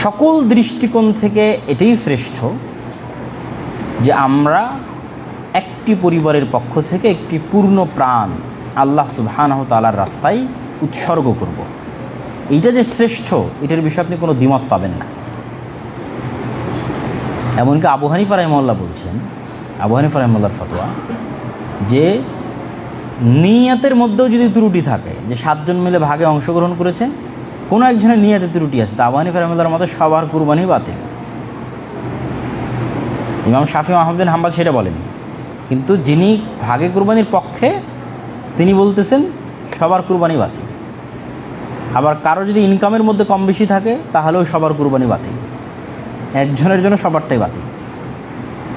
সকল দৃষ্টিকোণ থেকে এটাই শ্রেষ্ঠ যে আমরা একটি পরিবারের পক্ষ থেকে একটি পূর্ণ প্রাণ আল্লাহ সুবহানাহ তালার রাস্তায় উৎসর্গ করব। এইটা যে শ্রেষ্ঠ, এটার বিষয়ে আপনি কোনো দ্বিমত পাবেন না এমনকি আবু হানিফা রহমল্লা বলছেন, আবু হানিফা রহমল্লার ফতোয়া, যে নিয়াতের মধ্যেও যদি ত্রুটি থাকে, যে সাতজন মিলে ভাগে অংশগ্রহণ করেছে কোনো একজনের নিয়াতে ত্রুটি আছে তা আবু হানিফা রহমল্লার মতো সবার কুরবানি বাতিল। ইমাম শাফি মাহমুদিন হাম্বাল সেটা বলেন। কিন্তু যিনি ভাগে কুরবানির পক্ষে, তিনি বলতেছেন সবার কুরবানি বাতিল। আবার কারও যদি ইনকামের মধ্যে কম বেশি থাকে, তাহলেও সবার কুরবানি বাতিল। একজনের জন্য সবারটাই বাতিল।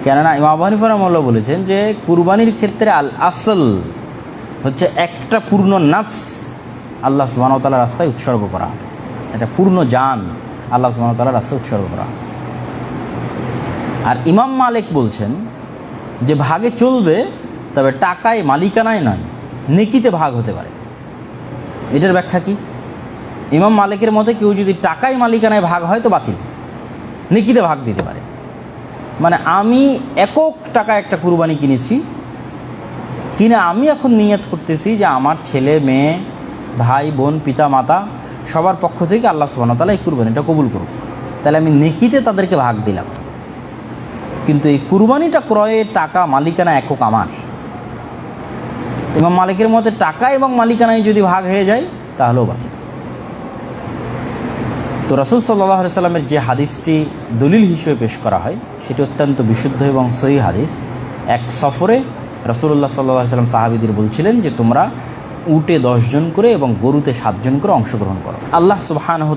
কেননা ইমাম আবু হানিফা বলেছেন যে কুরবানির ক্ষেত্রে আল আসল হচ্ছে একটা পূর্ণ নাফস। আল্লাহ সুবাহতালার রাস্তায় উৎসর্গ করা। একটা পূর্ণ যান আল্লাহ সুবাহতালার রাস্তায় উৎসর্গ করা। আর ইমাম মালিক বলছেন যে ভাগে চলবে, তবে টাকায় মালিকানায় নয়, নেকিতে ভাগ হতে পারে। এটার ব্যাখ্যা কি? ইমাম মালিকের মতে কেউ যদি টাকায় মালিকানায় ভাগ হয় তো বাতিল, নেকিতে ভাগ দিতে পারে। মানে আমি একক টাকা একটা কুরবানি কিনেছি, কিনে আমি এখন নিয়ত করতেছি যে আমার ছেলে, মেয়ে ভাই, বোন, পিতা, মাতা, সবার পক্ষ থেকে আল্লাহ সুবাহতালা এই কুরবানিটা কবুল করুক। তাহলে আমি নেকিতে তাদেরকে ভাগ দিলাম। কিন্তু এই কুরবানিটা ক্রয়ে টাকা, মালিকানা একক আমার। এবং মালিকের মতে টাকা এবং মালিকানায় যদি ভাগ হয়ে যায়, তাহলেও বাতিল। তো রসুল সাল্লাহ সাল্লামের যে হাদিসটি দলিল হিসেবে পেশ করা হয়, সেটি অত্যন্ত বিশুদ্ধ এবং সহি হাদিস। এক সফরে রসুল্লাহ সাল্লাহ সাল্লাম সাহাবিদের বলছিলেন যে তোমরা উটে দশজন করে এবং গরুতে সাতজন করে অংশগ্রহণ করো। আল্লাহ সুবাহানহ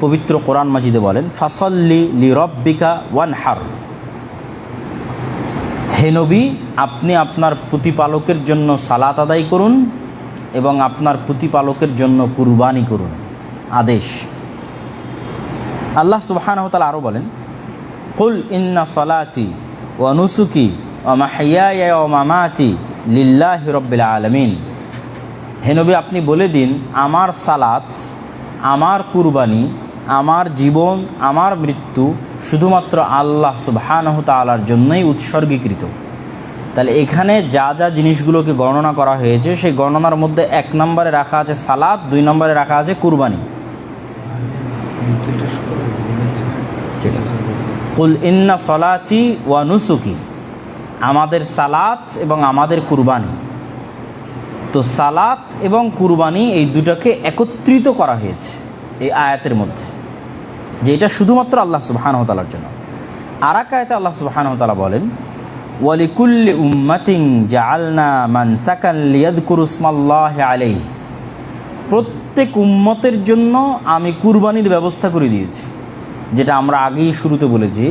পবিত্র কোরআন মাজিদে বলেন, ফাসল্লি লি রব্বিকা ওয়ান হার হে নবী, আপনি আপনার প্রতিপালকের জন্য সালাত আদায় করুন এবং আপনার প্রতিপালকের জন্য কুরবানি করুন। আদেশ। আল্লাহ সুবাহানহতাল আরও বলেন, কুল ইন্না সলাতি ও নুসুকি ও মাহিয়া ও মামাতি লিল্লাহ রব্বিল আলমিন। হেনবি আপনি বলে দিন, আমার সালাত, আমার কুরবানি, আমার জীবন, আমার মৃত্যু শুধুমাত্র আল্লাহ সুবাহানহ জন্যই উৎসর্গীকৃত। তাহলে এখানে যা যা জিনিসগুলোকে গণনা করা হয়েছে, সেই গণনার মধ্যে এক নম্বরে রাখা আছে সালাদ দুই নম্বরে রাখা আছে কুরবানি। ঠিক আছে। কুল ইন্না সলাতি ওয়া নুসুকি। আমাদের সালাত এবং আমাদের কুরবানি। তো সালাত এবং কুরবানি এই দুটাকে একত্রিত করা হয়েছে এই আয়াতের মধ্যে, যে এটা শুধুমাত্র আল্লাহ সুবাহানহতালার জন্য। আর এক আয়াতে আল্লাহ সুবাহানহতালা বলেন, ওয়ালিকুল্লি উম্মাতিং মানসাকান লিয়াদকুরুসমাল্লাহ আলাইহি। প্রত্যেক উম্মতের জন্য আমি কুরবানির ব্যবস্থা করে দিয়েছি, যেটা আমরা আগেই শুরুতে বলেছি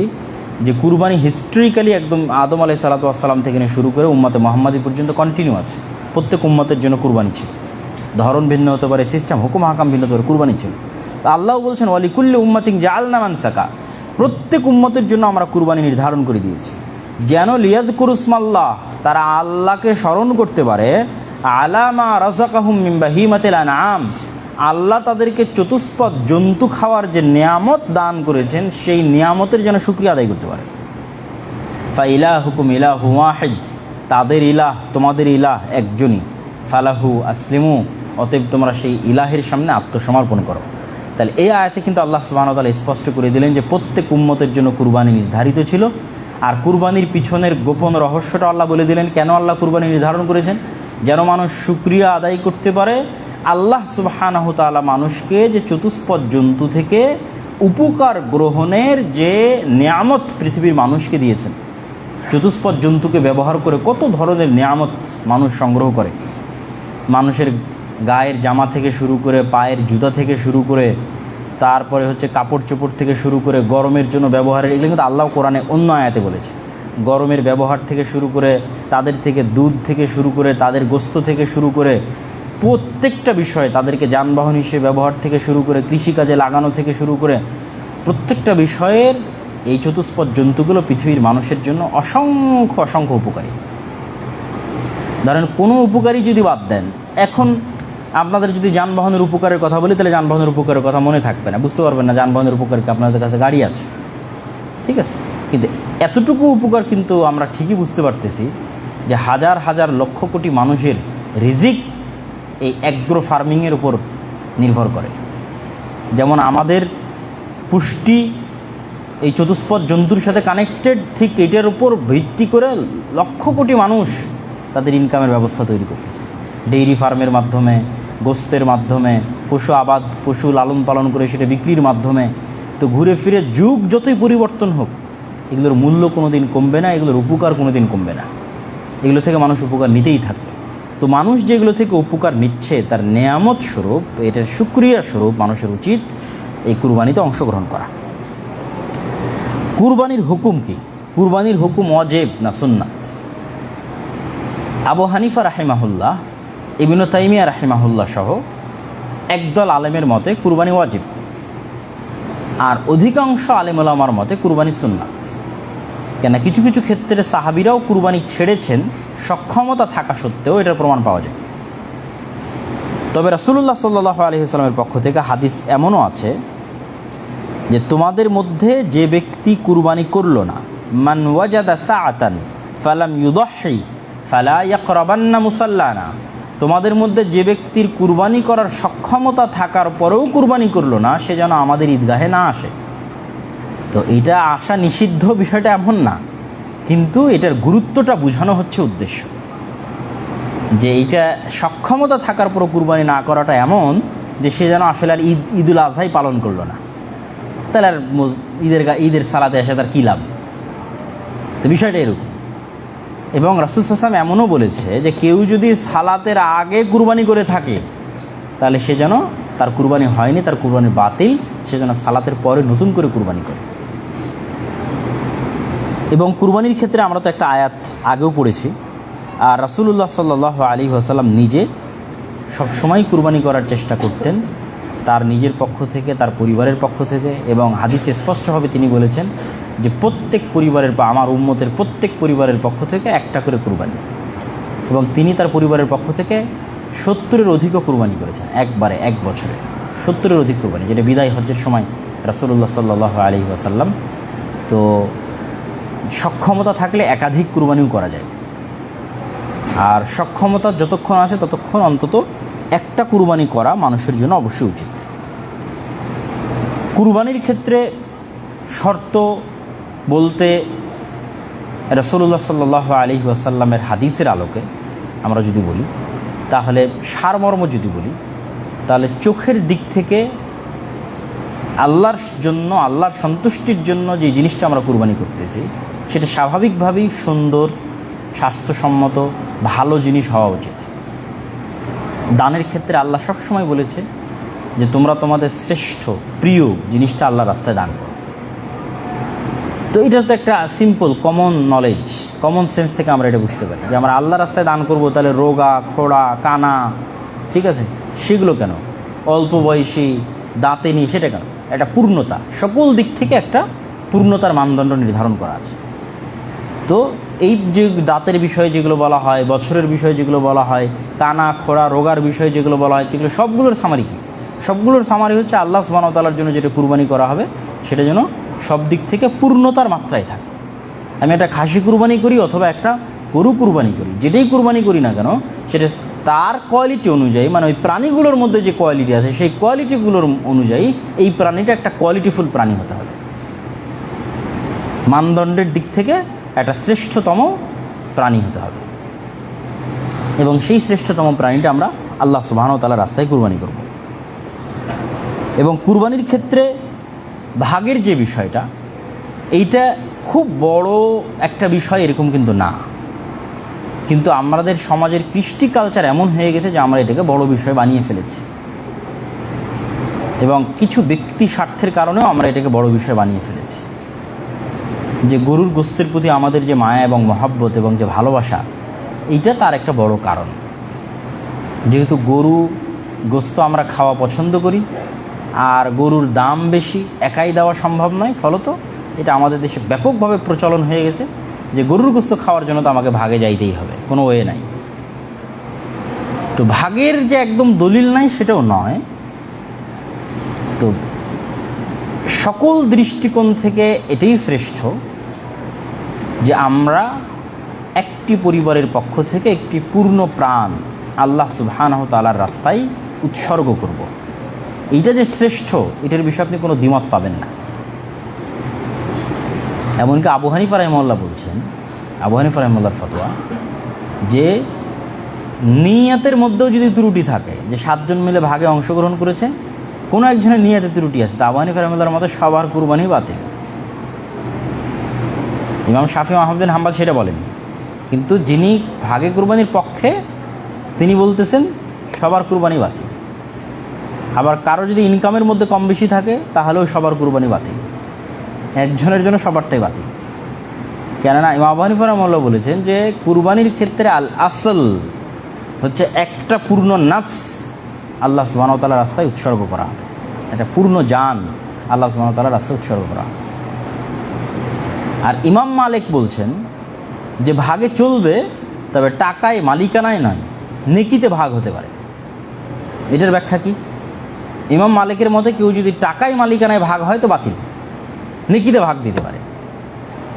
যে কুরবানি হিস্ট্রিক্যালি একদম আদম আলাই সালাতাম থেকে নিয়ে শুরু করে উম্মাতে মোহাম্মদী পর্যন্ত কন্টিনিউ আছে। প্রত্যেক উম্মতের জন্য কুরবানি ছিল। ধরন ভিন্ন হতে পারে সিস্টেম হুকুম, হাকাম ভিন্ন হতে পারে, কুরবানি ছিল। আল্লাহ বলছেন, ওয়ালিকুল্লি উম্মাতিং জাল নামান সাকা প্রত্যেক উম্মতের জন্য আমরা কুরবানি নির্ধারণ করে দিয়েছি। যেন লিয়াদ কুরুসমাল্লাহ তারা আল্লাহকে স্মরণ করতে পারে আলামা রাজাকাহুম মিম্বাহিমাতিল আনাম আল্লাহ তাদেরকে চতুষ্পদ জন্তু খাওয়ার যে নিয়ামত দান করেছেন, সেই নিয়ামতের যেন শুক্রিয়া আদায় করতে পারে। ফা ইলাহ হুকুম ইলাহ ওয়াহিদ, তাদের ইলাহ তোমাদের ইলাহ একজনই। ফালাহু আসলিমু, অতএব তোমরা সেই ইলাহের সামনে আত্মসমর্পণ করো। তাহলে এই আয়াতে কিন্তু আল্লাহ সুবাহতালা স্পষ্ট করে দিলেন যে প্রত্যেক উম্মতের জন্য কুরবানি নির্ধারিত ছিল। আর কুরবানির পিছনের গোপন রহস্যটা আল্লাহ বলে দিলেন, কেন আল্লাহ কুরবানি নির্ধারণ করেছেন? যেন মানুষ সুক্রিয়া আদায় করতে পারে আল্লাহ সুবাহানাহ মানুষকে যে চতুষ্পদ জন্তু থেকে উপকার গ্রহণের যে নিয়ামত পৃথিবীর মানুষকে দিয়েছেন। চতুষ্পদ জন্তুকে ব্যবহার করে কত ধরনের নিয়ামত মানুষ সংগ্রহ করে। মানুষের গায়ের জামা থেকে শুরু করে, পায়ের জুতা থেকে শুরু করে, তারপরে হচ্ছে কাপড় চোপড় থেকে শুরু করে, গরমের জন্য ব্যবহারের, এগুলো কিন্তু আল্লাহ কোরআনে অন্য আয়াতে বলেছে। গরমের ব্যবহার থেকে শুরু করে, তাদের থেকে দুধ থেকে শুরু করে, তাদের গোস্ত থেকে শুরু করে প্রত্যেকটা বিষয়ে তাদেরকে যানবাহন হিসেবে ব্যবহার থেকে শুরু করে কৃষিকাজে লাগানো থেকে শুরু করে প্রত্যেকটা বিষয়ের এই চতুষ্পদ জন্তুগুলো পৃথিবীর মানুষের জন্য অসংখ্য অসংখ্য উপকারী। ধরেন কোনো উপকারী যদি বাদ দেন, এখন আপনাদের যদি যানবাহনের উপকারের কথা বলি, তাহলে যানবাহনের উপকারের কথা মনে থাকবে না। বুঝতে পারবেন না যানবাহনের উপকার কি আপনাদের কাছে গাড়ি আছে। ঠিক আছে? কিন্তু এতটুকু উপকার কিন্তু আমরা ঠিকই বুঝতে পারতেছি যে হাজার হাজার লক্ষ কোটি মানুষের রিজিক এই অ্যাগ্রো ফার্মিংয়ের উপর নির্ভর করে। যেমন আমাদের পুষ্টি এই চতুষ্পদ জন্তুর সাথে কানেক্টেড ঠিক এটার উপর ভিত্তি করে লক্ষ কোটি মানুষ তাদের ইনকামের ব্যবস্থা তৈরি করতেছে। ডেইরি ফার্মের মাধ্যমে, গোস্তের মাধ্যমে, পশু আবাদ, পশু লালন পালন করে সেটা বিক্রির মাধ্যমে, তো ঘুরে ফিরে যুগ যতই পরিবর্তন হোক, এগুলোর মূল্য কোনো দিন কমবে না, এগুলোর উপকার কোনো দিন কমবে না। এগুলো থেকে মানুষ উপকার নিতেই থাকবে। তো মানুষ যেগুলো থেকে উপকার নিচ্ছে, তার নেয়ামত স্বরূপ, এটার সুক্রিয়া স্বরূপ মানুষের উচিত এই কুরবানিতে অংশগ্রহণ করা। কুরবানির হুকুম কি? কুরবানির হুকুম অজেব না সুন্নাত? আবু হানিফা রাহিমাহুল্লাহ, ইবিন তাইমিয়া রাহিমাহুল্লাহ সহ একদল আলেমের মতে কুরবানি ওয়াজিব আর অধিকাংশ আলেমুলামার মতে কুরবানি সুন্নাত। কেন কিছু কিছু ক্ষেত্রে সাহাবিরাও কুরবানি ছেড়েছেন সক্ষমতা থাকা সত্ত্বেও এটার প্রমাণ পাওয়া যায়। তবে রাসুল্লাহ সাল্লাহ আলহিহাস্লামের পক্ষ থেকে হাদিস এমনও আছে যে তোমাদের মধ্যে যে ব্যক্তি কুরবানি করল না, মান ফালা তোমাদের মধ্যে যে ব্যক্তির কুরবানি করার সক্ষমতা থাকার পরেও কুরবানি করল না, সে যেন আমাদের ঈদগাহে না আসে। তো এটা আসা নিষিদ্ধ বিষয়টা এমন না। কিন্তু এটার গুরুত্বটা বোঝানো হচ্ছে উদ্দেশ্য। যে এইটা সক্ষমতা থাকার পরও কুরবানি না করাটা এমন যে সে যেন আসলে আর ঈদ ঈদুল আজহাই পালন করল না। তাহলে আর ঈদের ঈদের সালাতে এসে তার কী লাভ? তো বিষয়টা এরকম। এবং রাসুল সাসলাম এমনও বলেছে যে কেউ যদি সালাতের আগে কুরবানি করে থাকে, তাহলে সে যেন তার কুরবানি হয়নি, তার কুরবানি বাতিল, সে যেন সালাতের পরে নতুন করে কুরবানি করে। এবং কুরবানির ক্ষেত্রে আমরা তো একটা আয়াত আগেও পড়েছি। আর রাসুল্লাহ সাল্লাহ আলী আসাল্লাম নিজে সবসময় কুরবানি করার চেষ্টা করতেন। তার নিজের পক্ষ থেকে, তার পরিবারের পক্ষ থেকে এবং হাদিসে স্পষ্টভাবে তিনি বলেছেন যে প্রত্যেক পরিবারের বা আমার উম্মতের প্রত্যেক পরিবারের পক্ষ থেকে একটা করে কুরবানি। এবং তিনি তার পরিবারের পক্ষ থেকে সত্তরের অধিকও কুরবানি করেছেন, একবারে, এক বছরে। সত্তরের অধিক কুরবানি, যেটা বিদায় হজ্জের সময় রাসুল্লাহ সাল্লাহ আলী আসাল্লাম তো সক্ষমতা থাকলে একাধিক কুরবানিও করা যায়। আর সক্ষমতা যতক্ষণ আছে ততক্ষণ অন্তত একটা কুরবানি করা মানুষের জন্য অবশ্যই উচিত। কুরবানির ক্ষেত্রে শর্ত বলতে রসুল্লাহ সাল্লাহ আলী ওয়াসাল্লামের হাদিসের আলোকে আমরা যদি বলি, তাহলে সারমর্ম যদি বলি, তাহলে চোখের দিক থেকে আল্লাহর জন্য, আল্লাহর সন্তুষ্টির জন্য যে জিনিসটা আমরা কুরবানি করতেছি সেটা স্বাভাবিকভাবেই সুন্দর, স্বাস্থ্যসম্মত, ভালো জিনিস হওয়া উচিত। দানের ক্ষেত্রে আল্লাহ সবসময় বলেছে যে তোমরা তোমাদের শ্রেষ্ঠ, প্রিয় জিনিসটা আল্লাহ রাস্তায় দান করো। তো এটা তো একটা simple common knowledge common sense থেকে আমরা এটা বুঝতে পারি যে আমরা আল্লাহ রাস্তায় দান করব, তাহলে রোগা, খোড়া, কানা, ঠিক আছে? সেগুলো কেন? অল্প বয়সী, দাঁতে নিয়ে সেটা কেন? একটা পূর্ণতা। সকল দিক থেকে একটা পূর্ণতার মানদণ্ড নির্ধারণ করা আছে। তো এই যে দাঁতের বিষয়ে যেগুলো বলা হয়, বছরের বিষয়ে যেগুলো বলা হয়, কানা, খোড়া, রোগার বিষয়ে যেগুলো বলা হয় সেগুলো সবগুলোর সামারি কি? সবগুলোর সামারি হচ্ছে আল্লাহ সুবাহতালার জন্য যেটা কুরবানি করা হবে, সেটা যেন সব দিক থেকে পূর্ণতার মাত্রায় থাকে। আমি একটা খাসি কুরবানি করি অথবা একটা গরু কুরবানি করি, যেটাই কুরবানি করি না কেন, সেটা তার কোয়ালিটি অনুযায়ী মানে ওই প্রাণীগুলোর মধ্যে যে কোয়ালিটি আছে, সেই কোয়ালিটিগুলোর অনুযায়ী এই প্রাণীটা একটা কোয়ালিটিফুল প্রাণী হতে হবে। মানদণ্ডের দিক থেকে একটা শ্রেষ্ঠতম প্রাণী হতে হবে। এবং সেই শ্রেষ্ঠতম প্রাণীটা আমরা আল্লাহ সুবাহন তালা রাস্তায় কুরবানি করব। এবং কুরবানির ক্ষেত্রে ভাগের যে বিষয়টা, এইটা খুব বড় একটা বিষয় এরকম কিন্তু না। কিন্তু আমাদের সমাজের কৃষ্টি কালচার এমন হয়ে গেছে যে আমরা এটাকে বড় বিষয় বানিয়ে ফেলেছি। এবং কিছু ব্যক্তি স্বার্থের কারণেও আমরা এটাকে বড় বিষয় বানিয়ে ফেলেছি। যে গরুর গোস্তের প্রতি আমাদের যে মায়া এবং মহাব্বত এবং যে ভালোবাসা, এইটা তার একটা বড় কারণ। যেহেতু গরু গোস্ত আমরা খাওয়া পছন্দ করি, আর গরুর দাম বেশি একাই দেওয়া সম্ভব নয়, ফলত এটা আমাদের দেশে ব্যাপকভাবে প্রচলন হয়ে গেছে যে গরুর গোস্ত খাওয়ার জন্য তো আমাকে ভাগে যাইতেই হবে, কোনো ওয়ে নাই। তো ভাগের যে একদম দলিল নাই, সেটাও নয়। তো সকল দৃষ্টিকোণ থেকে এটাই শ্রেষ্ঠ যে আমরা একটি পরিবারের পক্ষ থেকে একটি পূর্ণ প্রাণ আল্লাহ সুবহানাহু তালার রাস্তায় উৎসর্গ করব। এইটা যে শ্রেষ্ঠ, এটার বিষয়ে আপনি কোনো দ্বিমত পাবেন না এমনকি আবু হানিফা বলছেন, আবু হানিফা রহমল্লার ফতোয়া, যে নিয়াতের মধ্যেও যদি ত্রুটি থাকে, যে সাতজন মিলে ভাগে অংশগ্রহণ করেছে, কোনো একজনের নিয়াতে ত্রুটি আছে, তা আবু হানিফা মতো সবার কুরবানি বাতিল ইমাম শাফি মাহমুদিন হাম্বাদ সেটা বলেন কিন্তু যিনি ভাগে কুরবানির পক্ষে, তিনি বলতেছেন, সবার কুরবানি বাতিল। আবার কারও যদি ইনকামের মধ্যে কম বেশি থাকে, তাহলেও সবার কুরবানি বাতিল। একজনের জন্য সবারটাই বাতিল। কেননা ইমাম আবু হানিফা বলেছেন যে, কুরবানির ক্ষেত্রে আল আসল হচ্ছে একটা পূর্ণ নাফস আল্লাহ সুবাহতালার রাস্তায় উৎসর্গ করা। একটা পূর্ণ যান আল্লাহ সুবাহতালার রাস্তায় উৎসর্গ করা। আর ইমাম মালিক বলছেন যে ভাগে চলবে, তবে টাকায় মালিকানায় নয়, নেকিতে ভাগ হতে পারে। এটার ব্যাখ্যা কি? ইমাম মালিকের মতে কেউ যদি টাকায় মালিকানায় ভাগ হয় তো বাতিল, নেকিতে ভাগ দিতে পারে।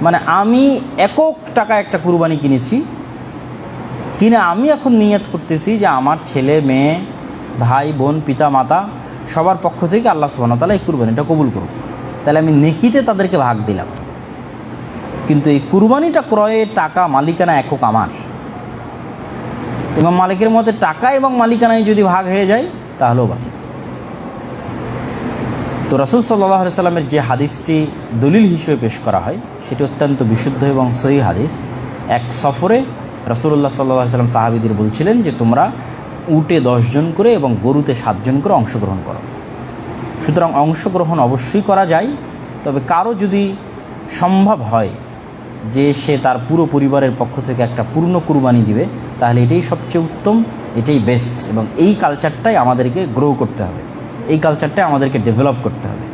মানে আমি একক টাকা একটা কুরবানি কিনেছি, কিনে আমি এখন নিয়ত করতেছি যে আমার ছেলে, মেয়ে, ভাই, বোন, পিতা, মাতা, সবার পক্ষ থেকে আল্লাহ সুবাহ তালা এই কুরবানিটা কবুল করুক। তাহলে আমি নেকিতে তাদেরকে ভাগ দিলাম। কিন্তু এই কুরবানিটা ক্রয়ে টাকা মালিকানা একক আমার। ইমাম মালিকের মতে টাকা এবং মালিকানায় যদি ভাগ হয়ে যায়, তাহলেও বাতিল। তো রসুল সাল্লাহ সাল্লামের যে হাদিসটি দলিল হিসেবে পেশ করা হয়, সেটি অত্যন্ত বিশুদ্ধ এবং সহি হাদিস। এক সফরে রসুল্লাহ সাল্লাহ সাল্লাম সাহাবিদের বলছিলেন যে, তোমরা উটে দশজন করে এবং গরুতে সাতজন করে অংশগ্রহণ করো। সুতরাং অংশগ্রহণ অবশ্যই করা যায়, তবে কারও যদি সম্ভব হয় যে সে তার পুরো পরিবারের পক্ষ থেকে একটা পূর্ণ কুরবানি দিবে, তাহলে এটাই সবচেয়ে উত্তম, এটাই বেস্ট এবং এই কালচারটাই আমাদেরকে গ্রো করতে হবে। এই কালচারটাই আমাদেরকে ডেভেলপ করতে হবে।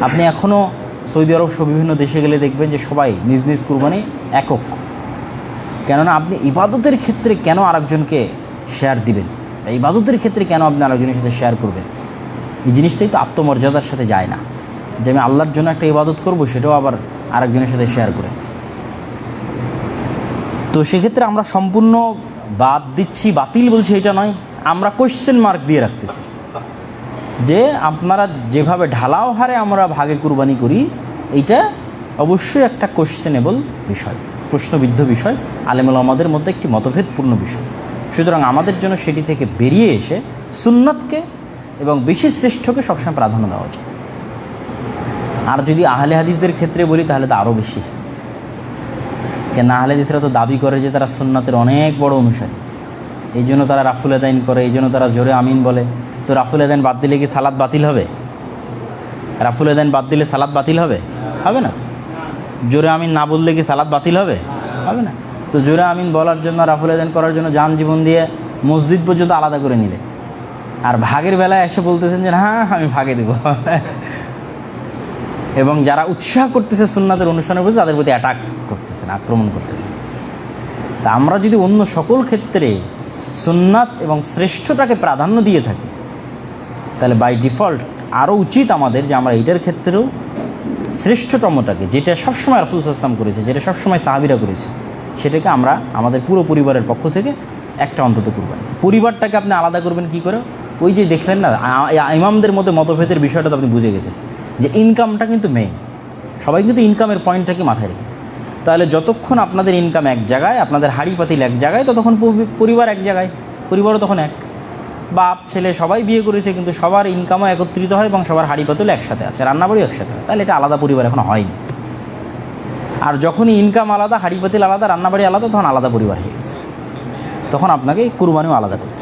আপনি এখনও সৌদি আরব সহ বিভিন্ন দেশে গেলে দেখবেন যে সবাই নিজ নিজ কুরবানি একক। কেননা আপনি ইবাদতের ক্ষেত্রে কেন আরেকজনকে শেয়ার দিবেন? ইবাদতের ক্ষেত্রে কেন আপনি আরেকজনের সাথে শেয়ার করবেন? এই জিনিসটাই তো আত্মমর্যাদার সাথে যায় না। যে আমি আল্লাহর জন্য একটা ইবাদত করব, সেটাও আবার আরেকজনের সাথে শেয়ার করে। তো সেক্ষেত্রে আমরা সম্পূর্ণ বাদ দিচ্ছি, বাতিল বলছি এটা নয়। আমরা কোশ্চেন মার্ক দিয়ে রাখতেছি। যে আপনারা যেভাবে ঢালাও হারে আমরা ভাগে কুরবানি করি, এইটা অবশ্যই একটা কোশ্চেনেবল বিষয়, প্রশ্নবিদ্ধ বিষয়, আলেমুল আমাদের মধ্যে একটি মতভেদপূর্ণ বিষয়। সুতরাং আমাদের জন্য সেটি থেকে বেরিয়ে এসে সুন্নাতকে এবং বেশি শ্রেষ্ঠকে সবসময় প্রাধান্য দেওয়া উচিত। আর যদি আহলে হাদিসদের ক্ষেত্রে বলি, তাহলে তো আরও বেশি। কেন আহলে হাদিসরা তো দাবি করে যে তারা সুন্নাতের অনেক বড় অনুসারী। এই জন্য তারা রাফুল আদাইন করে, এই জন্য তারা জোরে আমিন বলে। তো রাফুল আদাইন বাদ দিলে কি সালাদ বাতিল হবে? রাফুল আদাইন বাদ দিলে সালাদ বাতিল হবে? হবে না জোরে আমিন না বললে কি সালাদ বাতিল হবে? হবে না। তো জোরে আমিন বলার জন্য, রাফুল আদাইন করার জন্য যান জীবন দিয়ে মসজিদ পর্যন্ত আলাদা করে নিলে। আর ভাগের বেলায় এসে বলতেছেন যে হ্যাঁ আমি ভাগে দেবো। এবং যারা উৎসাহ করতেছে সুন্নাতের অনুষ্ঠানের প্রতি, তাদের প্রতি অ্যাটাক করতেছেন, আক্রমণ করতেছেন। তা আমরা যদি অন্য সকল ক্ষেত্রে সুন্নাত এবং শ্রেষ্ঠটাকে প্রাধান্য দিয়ে থাকি, তাহলে বাই ডিফল্ট আরও উচিত আমাদের যে আমরা এটার ক্ষেত্রেও শ্রেষ্ঠতমটাকে, যেটা সবসময় রাফুল ইসলাম করেছে, যেটা সবসময় সাহাবিরা করেছে, সেটাকে আমরা আমাদের পুরো পরিবারের পক্ষ থেকে একটা অন্তত করবেন পরিবারটাকে আপনি আলাদা করবেন কি করে? ওই যে দেখলেন না ইমামদের মধ্যে মতভেদের বিষয়টা তো আপনি বুঝে গেছেন, যে ইনকামটা কিন্তু মেইন সবাই কিন্তু ইনকামের পয়েন্টটাকে মাথায় রেখেছে। তাহলে যতক্ষণ আপনাদের ইনকাম এক জায়গায়, আপনাদের হাড়ি পাতিল এক জায়গায়, ততক্ষণ পরিবার এক জায়গায়, পরিবারও তখন এক। বাপ, ছেলে সবাই বিয়ে করেছে, কিন্তু সবার ইনকামও একত্রিত হয় এবং সবার হাড়ি পাতিল একসাথে আছে রান্নাবাড়িও একসাথে তাহলে এটা আলাদা পরিবার এখন হয়নি। আর যখনই ইনকাম আলাদা হাড়ি পাতিল আলাদা, রান্নাবাড়ি আলাদা, তখন আলাদা পরিবার হয়ে গেছে। তখন আপনাকে কুরবানিও আলাদা করতে